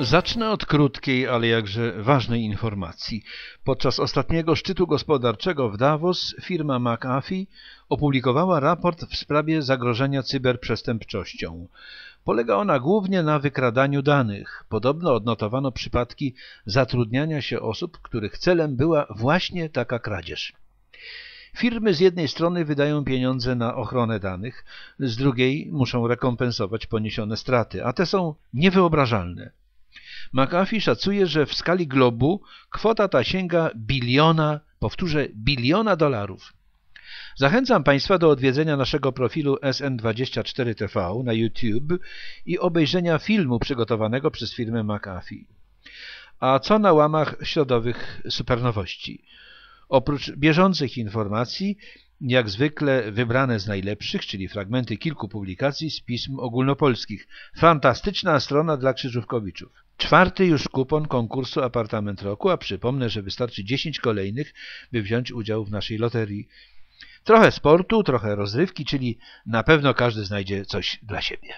Zacznę od krótkiej, ale jakże ważnej informacji. Podczas ostatniego szczytu gospodarczego w Davos firma McAfee opublikowała raport w sprawie zagrożenia cyberprzestępczością. Polega ona głównie na wykradaniu danych. Podobno odnotowano przypadki zatrudniania się osób, których celem była właśnie taka kradzież. Firmy z jednej strony wydają pieniądze na ochronę danych, z drugiej muszą rekompensować poniesione straty, a te są niewyobrażalne. McAfee szacuje, że w skali globu kwota ta sięga biliona, powtórzę, biliona dolarów. Zachęcam Państwa do odwiedzenia naszego profilu SN24TV na YouTube i obejrzenia filmu przygotowanego przez firmę McAfee. A co na łamach środowych supernowości? Oprócz bieżących informacji, jak zwykle wybrane z najlepszych, czyli fragmenty kilku publikacji z pism ogólnopolskich. Fantastyczna strona dla krzyżówkowiczów. Czwarty już kupon konkursu Apartament Roku, a przypomnę, że wystarczy 10 kolejnych, by wziąć udział w naszej loterii. Trochę sportu, trochę rozrywki, czyli na pewno każdy znajdzie coś dla siebie.